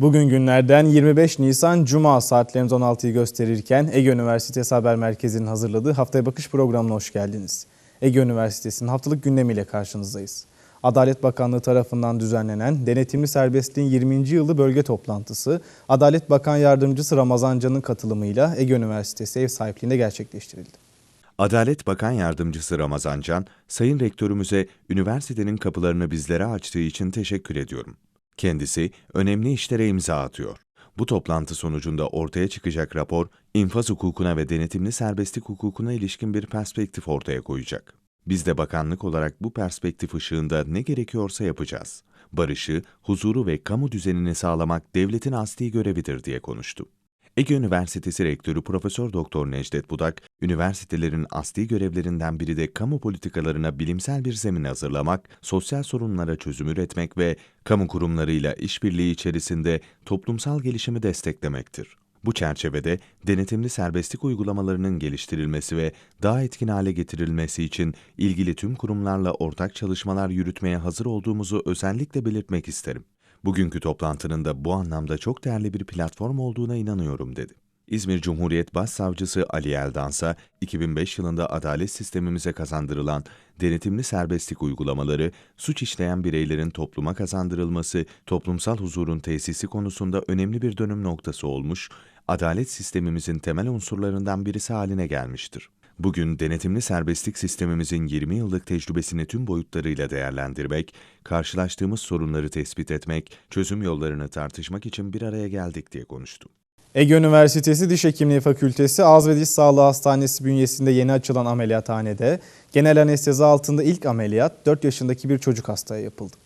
Bugün günlerden 25 Nisan Cuma saatlerimiz 16'yı gösterirken Ege Üniversitesi Haber Merkezi'nin hazırladığı Haftaya Bakış programına hoş geldiniz. Ege Üniversitesi'nin haftalık gündemiyle karşınızdayız. Adalet Bakanlığı tarafından düzenlenen denetimli serbestliğin 20. yılı bölge toplantısı Adalet Bakan Yardımcısı Ramazan Can'ın katılımıyla Ege Üniversitesi ev sahipliğinde gerçekleştirildi. Adalet Bakan Yardımcısı Ramazan Can, Sayın Rektörümüze üniversitenin kapılarını bizlere açtığı için teşekkür ediyorum. Kendisi önemli işlere imza atıyor. Bu toplantı sonucunda ortaya çıkacak rapor, infaz hukukuna ve denetimli serbestlik hukukuna ilişkin bir perspektif ortaya koyacak. Biz de bakanlık olarak bu perspektif ışığında ne gerekiyorsa yapacağız. Barışı, huzuru ve kamu düzenini sağlamak devletin asli görevidir diye konuştu. Ege Üniversitesi Rektörü Profesör Doktor Necdet Budak, üniversitelerin asli görevlerinden biri de kamu politikalarına bilimsel bir zemin hazırlamak, sosyal sorunlara çözüm üretmek ve kamu kurumlarıyla işbirliği içerisinde toplumsal gelişimi desteklemektir. Bu çerçevede denetimli serbestlik uygulamalarının geliştirilmesi ve daha etkin hale getirilmesi için ilgili tüm kurumlarla ortak çalışmalar yürütmeye hazır olduğumuzu özellikle belirtmek isterim. Bugünkü toplantının da bu anlamda çok değerli bir platform olduğuna inanıyorum dedi. İzmir Cumhuriyet Başsavcısı Ali Eldansa, 2005 yılında adalet sistemimize kazandırılan denetimli serbestlik uygulamaları, suç işleyen bireylerin topluma kazandırılması, toplumsal huzurun tesisi konusunda önemli bir dönüm noktası olmuş, adalet sistemimizin temel unsurlarından birisi haline gelmiştir. Bugün denetimli serbestlik sistemimizin 20 yıllık tecrübesini tüm boyutlarıyla değerlendirmek, karşılaştığımız sorunları tespit etmek, çözüm yollarını tartışmak için bir araya geldik diye konuştu. Ege Üniversitesi Diş Hekimliği Fakültesi Ağız ve Diş Sağlığı Hastanesi bünyesinde yeni açılan ameliyathanede genel anestezi altında ilk ameliyat 4 yaşındaki bir çocuk hastaya yapıldı.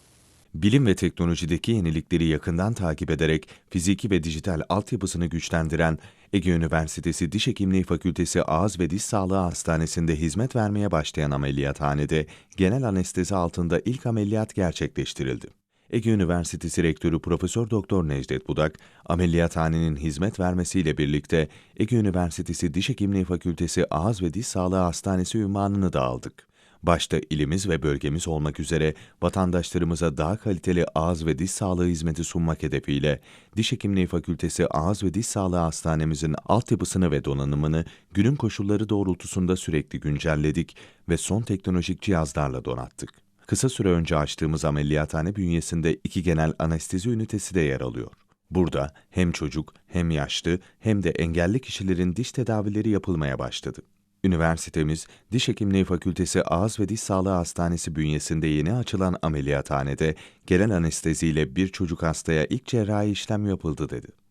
Bilim ve teknolojideki yenilikleri yakından takip ederek fiziki ve dijital altyapısını güçlendiren Ege Üniversitesi Diş Hekimliği Fakültesi Ağız ve Diş Sağlığı Hastanesi'nde hizmet vermeye başlayan ameliyathanede genel anestezi altında ilk ameliyat gerçekleştirildi. Ege Üniversitesi Rektörü Profesör Doktor Necdet Budak, ameliyathanenin hizmet vermesiyle birlikte Ege Üniversitesi Diş Hekimliği Fakültesi Ağız ve Diş Sağlığı Hastanesi ünvanını da aldık. Başta ilimiz ve bölgemiz olmak üzere vatandaşlarımıza daha kaliteli ağız ve diş sağlığı hizmeti sunmak hedefiyle Diş Hekimliği Fakültesi Ağız ve Diş Sağlığı Hastanemizin altyapısını ve donanımını günün koşulları doğrultusunda sürekli güncelledik ve son teknolojik cihazlarla donattık. Kısa süre önce açtığımız ameliyathane bünyesinde iki genel anestezi ünitesi de yer alıyor. Burada hem çocuk hem yaşlı hem de engelli kişilerin diş tedavileri yapılmaya başladı. Üniversitemiz, Diş Hekimliği Fakültesi Ağız ve Diş Sağlığı Hastanesi bünyesinde yeni açılan ameliyathanede gelen anesteziyle bir çocuk hastaya ilk cerrahi işlem yapıldı dedi.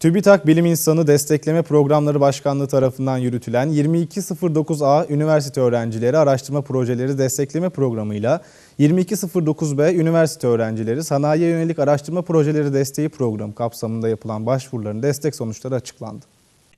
TÜBİTAK Bilim İnsanı Destekleme Programları Başkanlığı tarafından yürütülen 2209A Üniversite Öğrencileri Araştırma Projeleri Destekleme Programı'yla 2209B Üniversite Öğrencileri Sanayiye Yönelik Araştırma Projeleri Desteği Programı kapsamında yapılan başvuruların destek sonuçları açıklandı.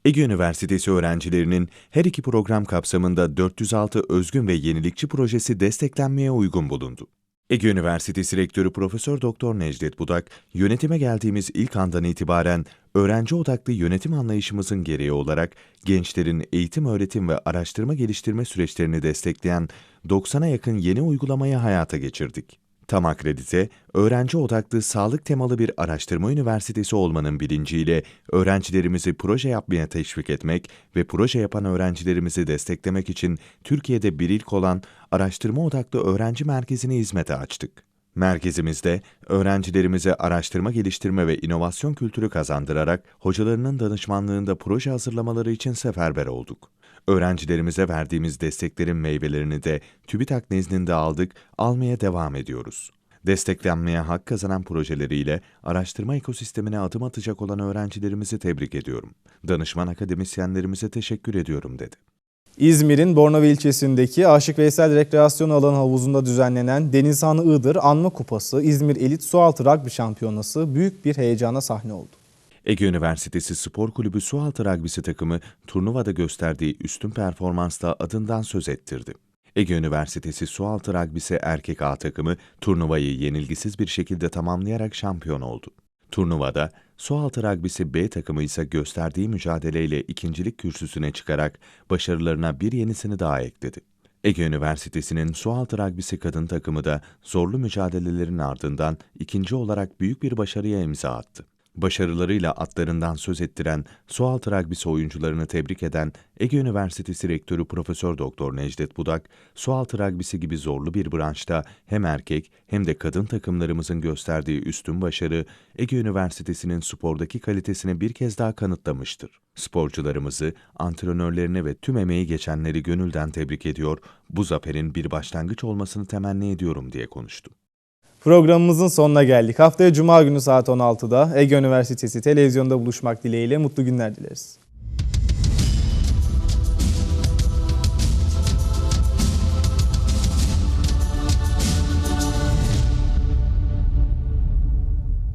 Ege Üniversitesi öğrencilerinin her iki program kapsamında 406 özgün ve yenilikçi projesi desteklenmeye uygun bulundu. Ege Üniversitesi Rektörü Profesör Doktor Necdet Budak, yönetime geldiğimiz ilk andan itibaren öğrenci odaklı yönetim anlayışımızın gereği olarak gençlerin eğitim, öğretim ve araştırma geliştirme süreçlerini destekleyen 90'a yakın yeni uygulamayı hayata geçirdik. Tam akredite, öğrenci odaklı sağlık temalı bir araştırma üniversitesi olmanın bilinciyle öğrencilerimizi proje yapmaya teşvik etmek ve proje yapan öğrencilerimizi desteklemek için Türkiye'de bir ilk olan araştırma odaklı öğrenci merkezini hizmete açtık. Merkezimizde öğrencilerimize araştırma geliştirme ve inovasyon kültürü kazandırarak hocalarının danışmanlığında proje hazırlamaları için seferber olduk. Öğrencilerimize verdiğimiz desteklerin meyvelerini de TÜBİTAK nezdinde aldık, almaya devam ediyoruz. Desteklenmeye hak kazanan projeleriyle araştırma ekosistemine adım atacak olan öğrencilerimizi tebrik ediyorum. Danışman akademisyenlerimize teşekkür ediyorum dedi. İzmir'in Bornova ilçesindeki Aşık Veysel Rekreasyon Alanı havuzunda düzenlenen Denizhan Iğdır Anma Kupası İzmir Elit Sualtı Rugby Şampiyonası büyük bir heyecana sahne oldu. Ege Üniversitesi Spor Kulübü Sualtı Ragbisi takımı turnuvada gösterdiği üstün performansla adından söz ettirdi. Ege Üniversitesi Sualtı Ragbisi erkek A takımı turnuvayı yenilgisiz bir şekilde tamamlayarak şampiyon oldu. Turnuvada Sualtı Ragbisi B takımı ise gösterdiği mücadeleyle ikincilik kürsüsüne çıkarak başarılarına bir yenisini daha ekledi. Ege Üniversitesi'nin Sualtı Ragbisi kadın takımı da zorlu mücadelelerin ardından ikinci olarak büyük bir başarıya imza attı. Başarılarıyla atlarından söz ettiren sualtı ragbisi oyuncularını tebrik eden Ege Üniversitesi Rektörü Profesör Doktor Necdet Budak, sualtı ragbisi gibi zorlu bir branşta hem erkek hem de kadın takımlarımızın gösterdiği üstün başarı Ege Üniversitesi'nin spordaki kalitesini bir kez daha kanıtlamıştır. Sporcularımızı, antrenörlerini ve tüm emeği geçenleri gönülden tebrik ediyor, bu zaferin bir başlangıç olmasını temenni ediyorum diye konuştu. Programımızın sonuna geldik. Haftaya Cuma günü saat 16'da Ege Üniversitesi televizyonda buluşmak dileğiyle mutlu günler dileriz.